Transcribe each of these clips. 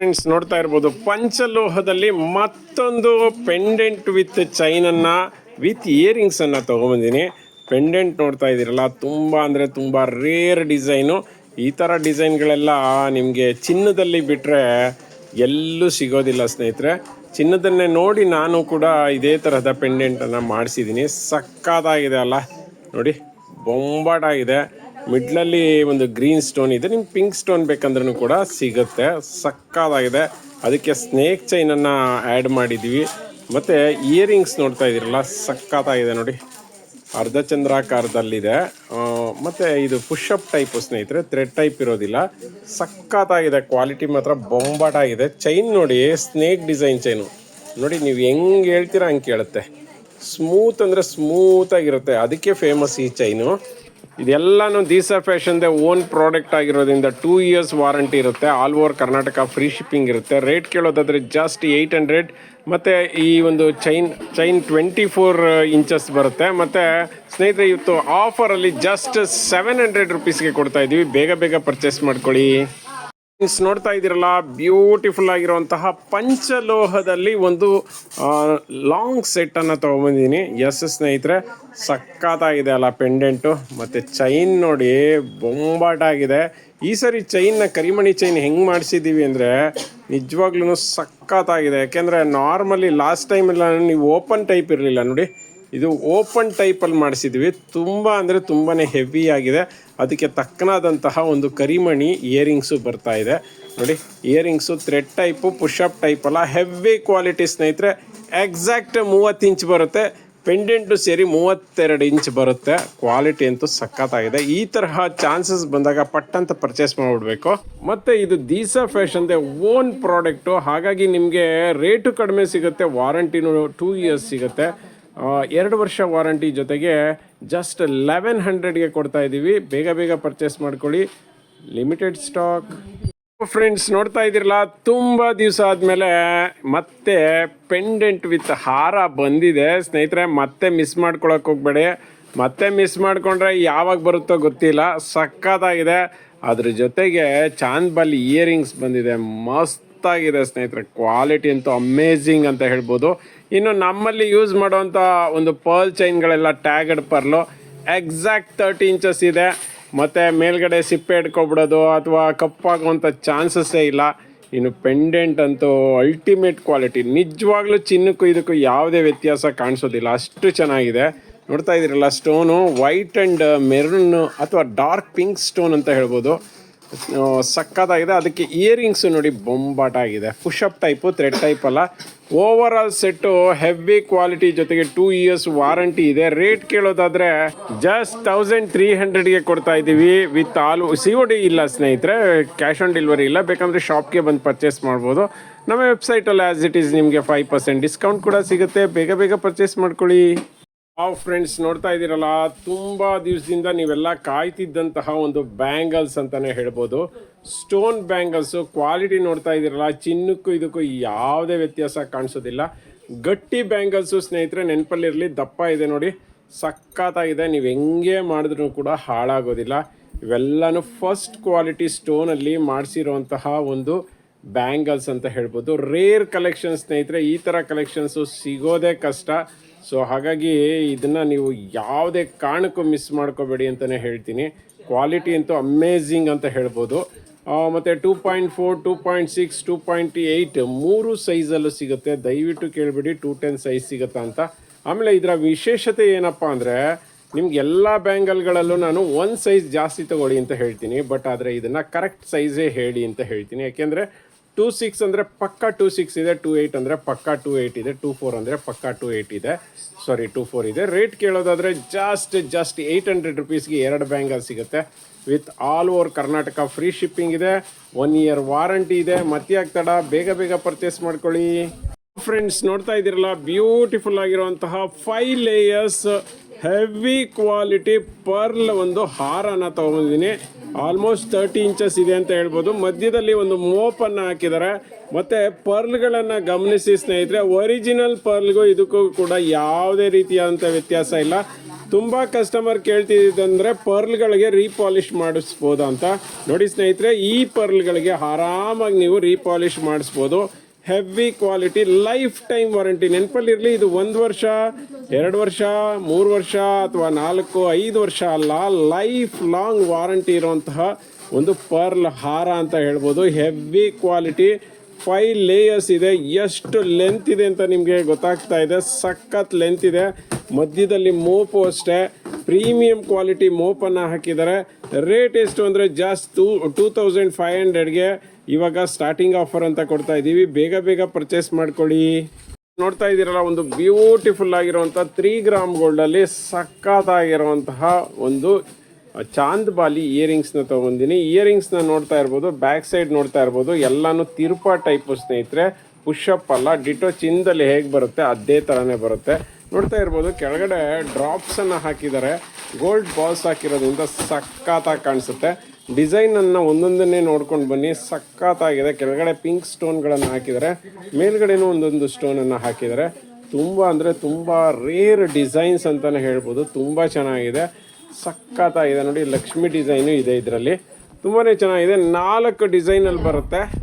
Friends ನೋಡ್ತಾ ಇರ್ಬೋದು. ಪಂಚಲೋಹದಲ್ಲಿ ಮತ್ತೊಂದು ಪೆಂಡೆಂಟ್ ವಿತ್ ಚೈನನ್ನು ವಿತ್ ಇಯರಿಂಗ್ಸ್ ಅನ್ನ ತಗೊಂಬಂದಿನಿ. ಪೆಂಡೆಂಟ್ ನೋಡ್ತಾ ಇದ್ದೀರಲ್ಲ, ತುಂಬ ಅಂದರೆ ತುಂಬ ರೇರ್ ಡಿಸೈನು ಈ ಥರ ಡಿಸೈನ್ಗಳೆಲ್ಲ ನಿಮಗೆ ಚಿನ್ನದಲ್ಲಿ ಬಿಟ್ಟರೆ ಎಲ್ಲೂ ಸಿಗೋದಿಲ್ಲ ಸ್ನೇಹಿತರೆ. ಚಿನ್ನದನ್ನೇ ನೋಡಿ ನಾನು ಕೂಡ ಇದೇ ತರಹದ ಪೆಂಡೆಂಟನ್ನು ಮಾಡಿಸಿದ್ದೀನಿ ಸಕ್ಕತ್ತಾಗಿದೆ ಅಲ್ಲ. ನೋಡಿ, ಬೊಂಬಾಟಾಗಿದೆ. ಮಿಡ್ಲಲ್ಲಿ ಒಂದು ಗ್ರೀನ್ ಸ್ಟೋನ್ ಇದೆ. ನಿಮ್ಗೆ ಪಿಂಕ್ ಸ್ಟೋನ್ ಬೇಕಂದ್ರೂ ಕೂಡ ಸಿಗುತ್ತೆ. ಸಕ್ಕತ್ತಾಗಿದೆ. ಅದಕ್ಕೆ ಸ್ನೇಕ್ ಚೈನನ್ನು ಆ್ಯಡ್ ಮಾಡಿದ್ದೀವಿ ಮತ್ತು ಇಯರಿಂಗ್ಸ್ ನೋಡ್ತಾ ಇದ್ದೀರಲ್ಲ, ಸಕ್ಕತ್ತಾಗಿದೆ ನೋಡಿ. ಅರ್ಧ ಚಂದ್ರಾಕಾರದಲ್ಲಿದೆ. ಮತ್ತೆ ಇದು ಪುಷಪ್ ಟೈಪ್ ಸ್ನೇಹಿತರೆ, ಥ್ರೆಡ್ ಟೈಪ್ ಇರೋದಿಲ್ಲ. ಸಕ್ಕತ್ತಾಗಿದೆ, ಕ್ವಾಲಿಟಿ ಮಾತ್ರ ಬೊಂಬಾಟಾಗಿದೆ. ಚೈನ್ ನೋಡಿ, ಸ್ನೇಕ್ ಡಿಸೈನ್ ಚೈನು. ನೋಡಿ, ನೀವು ಹೆಂಗೆ ಹೇಳ್ತೀರಾ ಹಂಗೆ ಕೇಳುತ್ತೆ. ಸ್ಮೂತ್ ಅಂದರೆ ಸ್ಮೂತ್ ಆಗಿರುತ್ತೆ ಅದಕ್ಕೆ ಫೇಮಸ್ ಈ ಚೈನು. ಇದೆಲ್ಲಾನು ದೀಸಾ ಫ್ಯಾಷನ್ದೆ ಓನ್ ಪ್ರಾಡಕ್ಟ್ ಆಗಿರೋದ್ರಿಂದ ಟೂ ಇಯರ್ಸ್ ವಾರಂಟಿ ಇರುತ್ತೆ. All over Karnataka free shipping ಇರುತ್ತೆ. ರೇಟ್ ಕೇಳೋದಾದರೆ ಜಾಸ್ಟ್ ಏಯ್ಟ್ ಹಂಡ್ರೆಡ್ ಮತ್ತು ಈ ಒಂದು chain chain twenty four inches ಬರುತ್ತೆ. ಮತ್ತು ಸ್ನೇಹಿತರೆ, ಇವತ್ತು ಆಫರಲ್ಲಿ ಜಸ್ಟ್ ಸೆವೆನ್ ಹಂಡ್ರೆಡ್ ರುಪೀಸ್ಗೆ ಕೊಡ್ತಾ ಇದ್ದೀವಿ ಬೇಗ ಬೇಗ ಪರ್ಚೇಸ್ ಮಾಡ್ಕೊಳ್ಳಿ. ನೋಡ್ತಾ ಇದ್ದೀರಲ್ಲ ಬ್ಯೂಟಿಫುಲ್ ಆಗಿರುವಂತಹ ಪಂಚಲೋಹದಲ್ಲಿ ಒಂದು ಲಾಂಗ್ ಸೆಟ್ ಅನ್ನ ತಗೊಂಬಂದಿದ್ದೀನಿ. ಎಸ್ ಸ್ನೇಹಿತರೆ ಸಕ್ಕತ್ತಾಗಿದೆ ಅಲ್ಲ ಪೆಂಡೆಂಟು ಮತ್ತೆ ಚೈನ್ ನೋಡಿ, ಬೊಂಬಾಟಾಗಿದೆ. ಈ ಸರಿ ಚೈನ್ನ ಕರಿಮಣಿ ಚೈನ್ ಹೆಂಗೆ ಮಾಡಿಸಿದ್ದೀವಿ ಅಂದರೆ ನಿಜವಾಗ್ಲೂ ಸಕ್ಕತ್ತಾಗಿದೆ ಯಾಕೆಂದರೆ ನಾರ್ಮಲಿ ಲಾಸ್ಟ್ ಟೈಮ್ ಎಲ್ಲ ನೀವು ಓಪನ್ ಟೈಪ್ ಇರಲಿಲ್ಲ, ನೋಡಿ. ಇದು ಓಪನ್ ಟೈಪಲ್ಲಿ ಮಾಡಿಸಿದ್ವಿ. ತುಂಬ ಅಂದರೆ ತುಂಬಾ ಹೆವಿ ಆಗಿದೆ. ಅದಕ್ಕೆ ತಕ್ಕನಾದಂತಹ ಒಂದು ಕರಿಮಣಿ ಇಯರಿಂಗ್ಸು ಬರ್ತಾ ಇದೆ. ನೋಡಿ ಇಯರಿಂಗ್ಸು ಥ್ರೆಡ್ ಟೈಪು ಪುಷಪ್ ಟೈಪಲ್ಲ ಹೆವಿ ಕ್ವಾಲಿಟಿ ಸ್ನೇಹಿತರೆ. ಎಕ್ಸಾಕ್ಟ್ ಮೂವತ್ತು ಇಂಚ್ ಬರುತ್ತೆ. ಪೆಂಡೆಂಟು ಸೇರಿ ಮೂವತ್ತೆರಡು ಇಂಚ್ ಬರುತ್ತೆ. ಕ್ವಾಲಿಟಿ ಅಂತೂ ಸಖತ್ತಾಗಿದೆ. ಈ ತರಹ ಚಾನ್ಸಸ್ ಬಂದಾಗ ಪಟ್ಟಂತ ಪರ್ಚೇಸ್ ಮಾಡಿಬಿಡ್ಬೇಕು. ಮತ್ತು ಇದು ದೀಸಾ ಫ್ಯಾಷನ್ದೆ ಓನ್ ಪ್ರಾಡಕ್ಟು ಹಾಗಾಗಿ ನಿಮಗೆ ರೇಟು ಕಡಿಮೆ ಸಿಗುತ್ತೆ ವಾರಂಟಿನೂ ಟೂ ಇಯರ್ಸ್ ಸಿಗುತ್ತೆ. ಎರಡು ವರ್ಷ ವಾರಂಟಿ ಜೊತೆಗೆ ಜಸ್ಟ್ ಲೆವೆನ್ ಹಂಡ್ರೆಡ್ಗೆ ಕೊಡ್ತಾ ಇದ್ದೀವಿ ಬೇಗ ಬೇಗ ಪರ್ಚೇಸ್ ಮಾಡ್ಕೊಳ್ಳಿ. ಲಿಮಿಟೆಡ್ ಸ್ಟಾಕ್ ಫ್ರೆಂಡ್ಸ್ ನೋಡ್ತಾ ಇದ್ದೀರಲ್ಲ, ತುಂಬ ದಿವಸ ಆದಮೇಲೆ ಮತ್ತೆ ಪೆಂಡೆಂಟ್ ವಿತ್ ಹಾರ ಬಂದಿದೆ. ಸ್ನೇಹಿತರೆ, ಮತ್ತೆ ಮಿಸ್ ಮಾಡ್ಕೊಳಕ್ಕೆ ಹೋಗ್ಬೇಡಿ. ಮತ್ತೆ ಮಿಸ್ ಮಾಡ್ಕೊಂಡ್ರೆ ಯಾವಾಗ ಬರುತ್ತೋ ಗೊತ್ತಿಲ್ಲ. ಸಕ್ಕತ್ತಾಗಿದೆ ಅದ್ರ ಜೊತೆಗೆ ಚಾಂದ್ಬಲ್ ಇಯರಿಂಗ್ಸ್ ಬಂದಿದೆ. ಮಸ್ತಾಗಿದೆ ಸ್ನೇಹಿತರೆ. ಕ್ವಾಲಿಟಿ ಅಂತೂ ಅಮೇಝಿಂಗ್ ಅಂತ ಹೇಳ್ಬೋದು. ಇನ್ನು ನಮ್ಮಲ್ಲಿ ಯೂಸ್ ಮಾಡುವಂಥ ಒಂದು pearl ಚೈನ್ಗಳೆಲ್ಲ tagged pearl exact thirty inches ಇದೆ. ಮತ್ತು ಮೇಲ್ಗಡೆ ಸಿಪ್ಪೆ ಇಟ್ಕೊಬಿಡೋದು ಅಥವಾ ಕಪ್ಪಾಗುವಂಥ ಚಾನ್ಸಸ್ಸೇ ಇಲ್ಲ. ಇನ್ನು ಪೆಂಡೆಂಟ್ ಅಂತೂ ಅಲ್ಟಿಮೇಟ್ ಕ್ವಾಲಿಟಿ ನಿಜವಾಗ್ಲೂ ಚಿನ್ನಕ್ಕೂ ಇದಕ್ಕೂ ಯಾವುದೇ ವ್ಯತ್ಯಾಸ ಕಾಣಿಸೋದಿಲ್ಲ. ಅಷ್ಟು ಚೆನ್ನಾಗಿದೆ. ನೋಡ್ತಾ ಇದ್ದೀರಲ್ಲ ಸ್ಟೋನು ವೈಟ್ ಆ್ಯಂಡ್ ಮೆರೂನ್ ಅಥವಾ ಡಾರ್ಕ್ ಪಿಂಕ್ ಸ್ಟೋನ್ ಅಂತ ಹೇಳ್ಬೋದು. ಸಕ್ಕತ್ತಾಗಿದೆ. ಅದಕ್ಕೆ ಇಯರಿಂಗ್ಸು ನೋಡಿ ಬೊಂಬಾಟ ಆಗಿದೆ ಪುಷಪ್ ಟೈಪು ಥ್ರೆಡ್ ಟೈಪ್ ಅಲ್ಲ. Over all set heavy quality ಜೊತೆಗೆ ಟೂ ಇಯರ್ಸ್ ವಾರಂಟಿ ಇದೆ. ರೇಟ್ ಕೇಳೋದಾದ್ರೆ ಜಸ್ಟ್ ತೌಸಂಡ್ ತ್ರೀ ಹಂಡ್ರೆಡ್ಗೆ ಕೊಡ್ತಾ ಇದ್ದೀವಿ with all C O D ಇಲ್ಲ ಸ್ನೇಹಿತರೆ ಕ್ಯಾಶ್ ಆನ್ ಡೆಲಿವರಿ ಇಲ್ಲ. ಬೇಕಂದ್ರೆ ಶಾಪ್ಗೆ ಬಂದು ಪರ್ಚೇಸ್ ಮಾಡ್ಬೋದು. ನಮ್ಮ ವೆಬ್ಸೈಟಲ್ಲಿ ಆ್ಯಸ್ ಇಟ್ ಈಸ್ ನಿಮಗೆ ಫೈವ್ ಪರ್ಸೆಂಟ್ ಡಿಸ್ಕೌಂಟ್ ಕೂಡ ಸಿಗುತ್ತೆ. ಬೇಗ ಬೇಗ ಪರ್ಚೇಸ್ ಮಾಡ್ಕೊಳ್ಳಿ. ಹಾವ್ ಫ್ರೆಂಡ್ಸ್, ನೋಡ್ತಾ ಇದ್ದೀರಲ್ಲ, ತುಂಬ ದಿವಸದಿಂದ ನೀವೆಲ್ಲ ಕಾಯ್ತಿದ್ದಂತಹ ಒಂದು ಬ್ಯಾಂಗಲ್ಸ್ ಅಂತಲೇ ಹೇಳ್ಬೋದು. ಸ್ಟೋನ್ ಬ್ಯಾಂಗಲ್ಸು, ಕ್ವಾಲಿಟಿ ನೋಡ್ತಾ ಇದ್ದೀರಲ್ಲ, ಚಿನ್ನಕ್ಕೂ ಇದಕ್ಕೂ ಯಾವುದೇ ವ್ಯತ್ಯಾಸ ಕಾಣಿಸೋದಿಲ್ಲ. ಗಟ್ಟಿ ಬ್ಯಾಂಗಲ್ಸು ಸ್ನೇಹಿತರೆ, ನೆನಪಲ್ಲಿರಲಿ, ದಪ್ಪ ಇದೆ ನೋಡಿ. ಸಖತ್ತಾಗಿದೆ, ನೀವು ಹೆಂಗೆ ಮಾಡಿದ್ರೂ ಕೂಡ ಹಾಳಾಗೋದಿಲ್ಲ. ಇವೆಲ್ಲನೂ ಫಸ್ಟ್ ಕ್ವಾಲಿಟಿ ಸ್ಟೋನಲ್ಲಿ ಮಾಡಿಸಿರುವಂತಹ ಒಂದು ಬ್ಯಾಂಗಲ್ಸ್ ಅಂತ ಹೇಳ್ಬೋದು. ರೇರ್ ಕಲೆಕ್ಷನ್ ಸ್ನೇಹಿತರೆ, ಈ ಥರ ಕಲೆಕ್ಷನ್ಸು ಸಿಗೋದೇ ಕಷ್ಟ. ಸೊ ಹಾಗಾಗಿ ಇದನ್ನು ನೀವು ಯಾವುದೇ ಕಾರಣಕ್ಕೂ ಮಿಸ್ ಮಾಡ್ಕೋಬೇಡಿ ಅಂತಲೇ ಹೇಳ್ತೀನಿ. ಕ್ವಾಲಿಟಿ ಅಂತೂ ಅಮೇಝಿಂಗ್ ಅಂತ ಹೇಳ್ಬೋದು. ಮತ್ತು two point four two point six two point eight ಮೂರು ಸೈಜಲ್ಲೂ ಸಿಗುತ್ತೆ. ದಯವಿಟ್ಟು ಕೇಳಿಬಿಡಿ ಟೂ ಟೆನ್ ಸೈಜ್ ಸಿಗುತ್ತಾ ಅಂತ. ಆಮೇಲೆ ಇದರ ವಿಶೇಷತೆ ಏನಪ್ಪ ಅಂದರೆ, ನಿಮ್ಗೆ ಎಲ್ಲ ಬ್ಯಾಂಗಲ್ಗಳಲ್ಲೂ ನಾನು ಒಂದು ಸೈಜ್ ಜಾಸ್ತಿ ತಗೊಳ್ಳಿ ಅಂತ ಹೇಳ್ತೀನಿ. ಬಟ್ ಆದರೆ ಇದನ್ನು ಕರೆಕ್ಟ್ ಸೈಜೇ ಹೇಳಿ ಅಂತ ಹೇಳ್ತೀನಿ. ಯಾಕೆಂದರೆ ಟೂ ಸಿಕ್ಸ್ ಅಂದರೆ ಪಕ್ಕ ಟೂ ಸಿಕ್ಸ್ ಇದೆ ಟೂ ಏಯ್ಟ್ ಅಂದರೆ ಪಕ್ಕ ಟೂ ಏಯ್ಟ್ ಇದೆ ಟೂ ಫೋರ್ ಅಂದರೆ ಪಕ್ಕ ಟೂ ಏಯ್ಟ್ ಇದೆ. ಸಾರಿ ಟೂ ಫೋರ್ ಇದೆ. ರೇಟ್ ಕೇಳೋದಾದರೆ ಜಸ್ಟ್ ಜಸ್ಟ್ ಏಯ್ಟ್ ಹಂಡ್ರೆಡ್ ರುಪೀಸ್ಗೆ ಎರಡು ಬ್ಯಾಂಗಲ್ ಸಿಗುತ್ತೆ. With all over Karnataka free shipping ಇದೆ ಒನ್ ಇಯರ್ ವಾರಂಟಿ ಇದೆ. ಮತ್ತೆ ಆಗ್ತಡ ಬೇಗ ಬೇಗ ಪರ್ಚೇಸ್ ಮಾಡ್ಕೊಳ್ಳಿ. ಫ್ರೆಂಡ್ಸ್ ನೋಡ್ತಾ ಇದ್ದೀರಲ್ಲ ಬ್ಯೂಟಿಫುಲ್ ಆಗಿರುವಂತಹ five layers heavy quality pearl ಒಂದು ಹಾರನ ತಗೊಂಡಿದ್ದೀನಿ. ಆಲ್ಮೋಸ್ಟ್ ತರ್ಟಿ ಇಂಚಸ್ ಇದೆ ಅಂತ ಹೇಳ್ಬೋದು. ಮಧ್ಯದಲ್ಲಿ ಒಂದು ಮೋಪನ್ನು ಹಾಕಿದ್ದಾರೆ. ಮತ್ತು ಪರ್ಲ್ಗಳನ್ನು ಗಮನಿಸಿ ಸ್ನೇಹಿತರೆ ಒರಿಜಿನಲ್ ಪರ್ಲ್ಗೂ ಇದಕ್ಕೂ ಕೂಡ ಯಾವುದೇ ರೀತಿಯಾದಂಥ ವ್ಯತ್ಯಾಸ ಇಲ್ಲ. ತುಂಬ ಕಸ್ಟಮರ್ ಕೇಳ್ತಿದ್ದಂದ್ರೆ ಪರ್ಲ್ಗಳಿಗೆ ರೀಪಾಲಿಶ್ ಮಾಡಿಸ್ಬೋದಾ ಅಂತ ನೋಡಿ ಸ್ನೇಹಿತರೆ, ಈ ಪರ್ಲ್ಗಳಿಗೆ ಆರಾಮಾಗಿ ನೀವು ರೀಪಾಲಿಷ್ ಮಾಡಿಸ್ಬೋದು. Heavy quality lifetime warranty ನೆನಪಲ್ಲಿರಲಿ ಇದು ಒಂದು ವರ್ಷ, ಎರಡು ವರ್ಷ, ಮೂರು ವರ್ಷ ಅಥವಾ ನಾಲ್ಕು, ಐದು ವರ್ಷ ಅಲ್ಲ ಲೈಫ್ ಲಾಂಗ್ ವಾರಂಟಿ ಇರುವಂತಹ ಒಂದು ಪರ್ಲ್ ಹಾರ ಅಂತ ಹೇಳ್ಬೋದು. ಹೆವಿ ಕ್ವಾಲಿಟಿ, ಫೈವ್ ಲೇಯರ್ಸ್ ಇದೆ. ಎಷ್ಟು ಲೆಂತ್ ಇದೆ ಅಂತ ನಿಮಗೆ ಗೊತ್ತಾಗ್ತಾ ಇದೆ. ಸಖತ್ ಲೆಂತ್ ಇದೆ. ಮಧ್ಯದಲ್ಲಿ ಮೋಪು ಅಷ್ಟೇ. ಪ್ರೀಮಿಯಂ ಕ್ವಾಲಿಟಿ ಮೋಪನ್ನು ಹಾಕಿದ್ದಾರೆ. ರೇಟ್ ಎಷ್ಟು ಅಂದರೆ ಜಾಸ್ತಿ ಟೂ ಟೂ ತೌಸಂಡ್ ಫೈವ್ ಹಂಡ್ರೆಡ್ಗೆ ಇವಾಗ ಸ್ಟಾರ್ಟಿಂಗ್ ಆಫರ್ ಅಂತ ಕೊಡ್ತಾ ಇದ್ದೀವಿ ಬೇಗ ಬೇಗ ಪರ್ಚೇಸ್ ಮಾಡ್ಕೊಳ್ಳಿ. ನೋಡ್ತಾ ಇದ್ದೀರಲ್ಲ, ಒಂದು ಬ್ಯೂಟಿಫುಲ್ ಆಗಿರುವಂಥ ತ್ರೀ ಗ್ರಾಮ್ ಗೋಲ್ಡಲ್ಲಿ ಸಖತ್ತಾಗಿರುವಂತಹ ಒಂದು ಚಾಂದ್ ಬಾಲಿ ಇಯರಿಂಗ್ಸ್ನ ತೊಗೊಂಡಿನಿ. ಇಯರಿಂಗ್ಸ್ನ ನೋಡ್ತಾ ಇರ್ಬೋದು ಬ್ಯಾಕ್ ಸೈಡ್ ನೋಡ್ತಾ ಇರ್ಬೋದು, ಎಲ್ಲಾನು ತಿರುಪ ಟೈಪು ಸ್ನೇಹಿತರೆ. ಪುಷಪ್ ಅಲ್ಲ ಡಿಟೋ ಚಿನ್ನದಲ್ಲಿ ಹೇಗೆ ಬರುತ್ತೆ, ಅದೇ ಥರನೇ ಬರುತ್ತೆ. ನೋಡ್ತಾ ಇರ್ಬೋದು, ಕೆಳಗಡೆ ಡ್ರಾಪ್ಸನ್ನು ಹಾಕಿದ್ದಾರೆ. ಗೋಲ್ಡ್ ಬಾಲ್ಸ್ ಹಾಕಿರೋದ್ರಿಂದ ಸಖತ್ತಾಗಿ ಕಾಣಿಸುತ್ತೆ. ಡಿಸೈನನ್ನು ಒಂದೊಂದನ್ನೇ ನೋಡ್ಕೊಂಡು ಬನ್ನಿ. ಸಖತ್ತಾಗಿದೆ. ಕೆಳಗಡೆ ಪಿಂಕ್ ಸ್ಟೋನ್ಗಳನ್ನು ಹಾಕಿದ್ದಾರೆ. ಮೇಲ್ಗಡೆನೂ ಒಂದೊಂದು ಸ್ಟೋನನ್ನು ಹಾಕಿದ್ದಾರೆ. ತುಂಬ ಅಂದರೆ ತುಂಬ ರೇರ್ ಡಿಸೈನ್ಸ್ ಅಂತಲೇ ಹೇಳ್ಬೋದು. ತುಂಬ ಚೆನ್ನಾಗಿದೆ. ಸಖತ್ತಾಗಿದೆ. ನೋಡಿ, ಲಕ್ಷ್ಮಿ ಡಿಸೈನು ಇದೆ ಇದರಲ್ಲಿ. ತುಂಬಾ ಚೆನ್ನಾಗಿದೆ. ನಾಲ್ಕು ಡಿಸೈನಲ್ಲಿ ಬರುತ್ತೆ.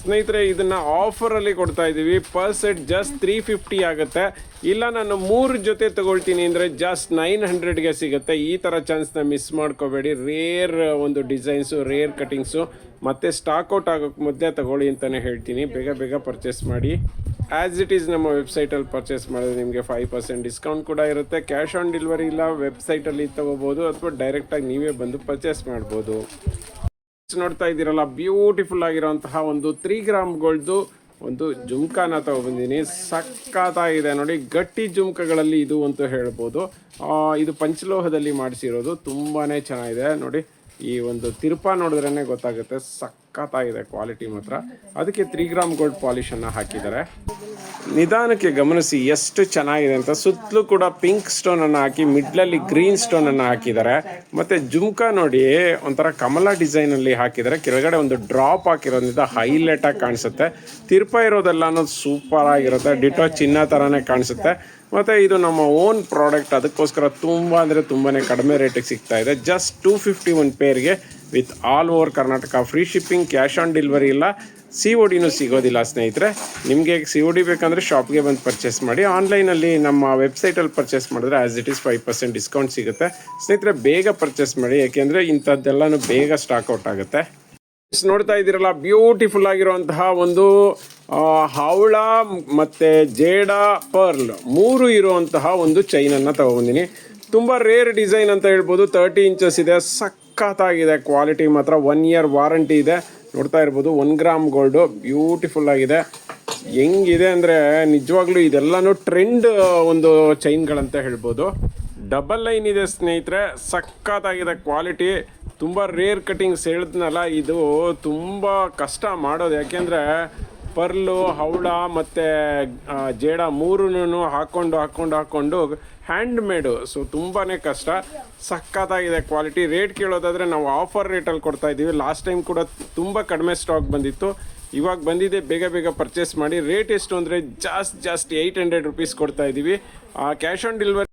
ಸ್ನೇಹಿತರೆ, ಇದನ್ನ ಆಫರಲ್ಲಿ ಕೊಡ್ತಾ ಇದ್ದೀವಿ per set just three fifty ಆಗುತ್ತೆ. ಇಲ್ಲ, ನಾನು ಮೂರು ಜೊತೆ ತಗೊಳ್ತೀನಿ ಅಂದರೆ ಜಸ್ಟ್ ನೈನ್ ಹಂಡ್ರೆಡ್ಗೆ ಸಿಗುತ್ತೆ. ಈ ಥರ ಚಾನ್ಸ್ನ ಮಿಸ್ ಮಾಡ್ಕೋಬೇಡಿ. ರೇರ್ ಒಂದು ಡಿಸೈನ್ಸು ರೇರ್ ಕಟಿಂಗ್ಸು ಮತ್ತೆ ಸ್ಟಾಕ್ ಔಟ್ ಆಗೋಕ್ಕೆ ಮೊದಲೇ ತಗೊಳ್ಳಿ ಅಂತಲೇ ಹೇಳ್ತೀನಿ. ಬೇಗ ಬೇಗ ಪರ್ಚೇಸ್ ಮಾಡಿ. ಆ್ಯಸ್ ಇಟ್ ಈಸ್ ನಮ್ಮ ವೆಬ್ಸೈಟಲ್ಲಿ ಪರ್ಚೇಸ್ ಮಾಡಿದ್ರೆ ನಿಮಗೆ ಫೈವ್ ಪರ್ಸೆಂಟ್ ಡಿಸ್ಕೌಂಟ್ ಕೂಡ ಇರುತ್ತೆ. ಕ್ಯಾಶ್ ಆನ್ ಡೆಲಿವರಿ ಇಲ್ಲ ವೆಬ್ಸೈಟಲ್ಲಿ ತೊಗೋಬೋದು, ಅಥವಾ ಡೈರೆಕ್ಟಾಗಿ ನೀವೇ ಬಂದು ಪರ್ಚೇಸ್ ಮಾಡ್ಬೋದು. ನೋಡ್ತಾ ಇದ್ದೀರಲ್ಲ ಬ್ಯೂಟಿಫುಲ್ ಆಗಿರುವಂತಹ ಒಂದು ತ್ರೀ ಗ್ರಾಮ್ ಗೋಲ್ಡ್ದು ಒಂದು ಜುಮ್ಕಾನ ತಗೊಬಂದಿನಿ ಇದೆ ನೋಡಿ, ಗಟ್ಟಿ ಜುಮ್ಕಗಳಲ್ಲಿ ಇದು ಅಂತ ಹೇಳ್ಬೋದು. ಇದು ಪಂಚಲೋಹದಲ್ಲಿ ಮಾಡಿಸಿರೋದು ತುಂಬಾ ಚೆನ್ನಾಗಿದೆ. ನೋಡಿ, ಈ ಒಂದು ತಿರುಪ ನೋಡಿದ್ರೇ ಗೊತ್ತಾಗುತ್ತೆ ಸಖತ್ತಾಗಿದೆ ಕ್ವಾಲಿಟಿ ಮಾತ್ರ. ಅದಕ್ಕೆ ತ್ರೀ ಗ್ರಾಮ್ ಗೋಲ್ಡ್ ಪಾಲಿಷನ್ನು ಹಾಕಿದ್ದಾರೆ. ನಿಧಾನಕ್ಕೆ ಗಮನಿಸಿ ಎಷ್ಟು ಚೆನ್ನಾಗಿದೆ ಅಂತ. ಸುತ್ತಲೂ ಕೂಡ ಪಿಂಕ್ ಸ್ಟೋನನ್ನು ಹಾಕಿ ಮಿಡ್ಲಲ್ಲಿ ಗ್ರೀನ್ ಸ್ಟೋನನ್ನು ಹಾಕಿದ್ದಾರೆ. ಮತ್ತು ಜುಮ್ಕಾ ನೋಡಿ, ಒಂಥರ ಕಮಲ ಡಿಸೈನಲ್ಲಿ ಹಾಕಿದ್ದಾರೆ. ಕೆಳಗಡೆ ಒಂದು ಡ್ರಾಪ್ ಹಾಕಿರೋದ್ರಿಂದ ಹೈಲೈಟ್ ಆಗಿ ಕಾಣಿಸುತ್ತೆ. ತಿರ್ಪ ಅನ್ನೋದು ಸೂಪರ್ ಆಗಿರುತ್ತೆ. ಡಿಟೋ ಚಿನ್ನ ಥರನೇ ಕಾಣಿಸುತ್ತೆ. ಮತ್ತು ಇದು ನಮ್ಮ ಓನ್ ಪ್ರಾಡಕ್ಟ್ ಅದಕ್ಕೋಸ್ಕರ ತುಂಬ ಅಂದರೆ ತುಂಬಾ ಕಡಿಮೆ ರೇಟಿಗೆ ಸಿಗ್ತಾ ಇದೆ. Just two fifty one ಪೇರ್ಗೆ with all over Karnataka, free shipping, cash on delivery ಇಲ್ಲ, ಸಿ ಒ ಡಿನೂ ಸಿಗೋದಿಲ್ಲ ಸ್ನೇಹಿತರೆ. ನಿಮಗೆ ಸಿ ಒ ಡಿ ಬೇಕಂದರೆ ಶಾಪ್ಗೆ ಬಂದು ಪರ್ಚೇಸ್ ಮಾಡಿ, ಆನ್ಲೈನಲ್ಲಿ ನಮ್ಮ ವೆಬ್ಸೈಟಲ್ಲಿ ಪರ್ಚೇಸ್ ಮಾಡಿದ್ರೆ as it is five percent discount ಸಿಗುತ್ತೆ. ಸ್ನೇಹಿತರೆ, ಬೇಗ ಪರ್ಚೇಸ್ ಮಾಡಿ ಯಾಕೆಂದರೆ ಇಂಥದ್ದೆಲ್ಲನೂ ಬೇಗ ಸ್ಟಾಕ್ ಔಟ್ ಆಗುತ್ತೆ. ನೋಡ್ತಾ ಇದ್ದೀರಲ್ಲ ಬ್ಯೂಟಿಫುಲ್ ಆಗಿರುವಂತಹ ಒಂದು ಹೌಳ ಮತ್ತು ಜೇಡ ಪರ್ಲ್ ಮೂರು ಇರುವಂತಹ ಒಂದು ಚೈನನ್ನು ತೊಗೊಂಡಿನಿ ತುಂಬ ರೇರ್ ಡಿಸೈನ್ ಅಂತ ಹೇಳ್ಬೋದು ತರ್ಟಿ ಇಂಚಸ್ ಇದೆ ಸಖತ್ತಾಗಿದೆ ಕ್ವಾಲಿಟಿ ಮಾತ್ರ ಒನ್ ಇಯರ್ ವಾರಂಟಿ ಇದೆ. ನೋಡ್ತಾ ಇರ್ಬೋದು ಒನ್ ಗ್ರಾಮ್ ಗೋಲ್ಡು ಬ್ಯೂಟಿಫುಲ್ ಆಗಿದೆ. ಹೆಂಗಿದೆ ಅಂದರೆ ನಿಜವಾಗ್ಲೂ ಇದೆಲ್ಲನೂ ಟ್ರೆಂಡ್ ಒಂದು ಚೈನ್ಗಳಂತ ಹೇಳ್ಬೋದು. ಡಬಲ್ ಲೈನ್ ಇದೆ ಸ್ನೇಹಿತರೆ, ಸಖತ್ತಾಗಿದೆ ಕ್ವಾಲಿಟಿ ತುಂಬ ರೇರ್ ಕಟಿಂಗ್ಸ್ ಹೇಳಿದ್ನಲ್ಲ, ಇದು ತುಂಬ ಕಷ್ಟ ಮಾಡೋದು. ಯಾಕೆಂದರೆ ಪರ್ಲು ಹವಳ ಮತ್ತು ಜೇಡ ಮೂರೂ ಹಾಕ್ಕೊಂಡು ಹಾಕ್ಕೊಂಡು ಹಾಕ್ಕೊಂಡು ಹ್ಯಾಂಡ್ ಮೇಡು ಸೊ ತುಂಬಾ ಕಷ್ಟ. ಸಖತ್ತಾಗಿದೆ ಕ್ವಾಲಿಟಿ. ರೇಟ್ ಕೇಳೋದಾದರೆ ನಾವು ಆಫರ್ ರೇಟಲ್ಲಿ ಕೊಡ್ತಾ ಇದ್ದೀವಿ. ಲಾಸ್ಟ್ ಟೈಮ್ ಕೂಡ ತುಂಬ ಕಡಿಮೆ ಸ್ಟಾಕ್ ಬಂದಿತ್ತು. ಇವಾಗ ಬಂದಿದೆ. ಬೇಗ ಬೇಗ ಪರ್ಚೇಸ್ ಮಾಡಿ. ರೇಟ್ ಎಷ್ಟು ಅಂದರೆ ಜಾಸ್ತಿ ಜಾಸ್ತಿ ಏಯ್ಟ್ ಹಂಡ್ರೆಡ್ ರುಪೀಸ್ ಕೊಡ್ತಾ ಇದ್ದೀವಿ. Cash on delivery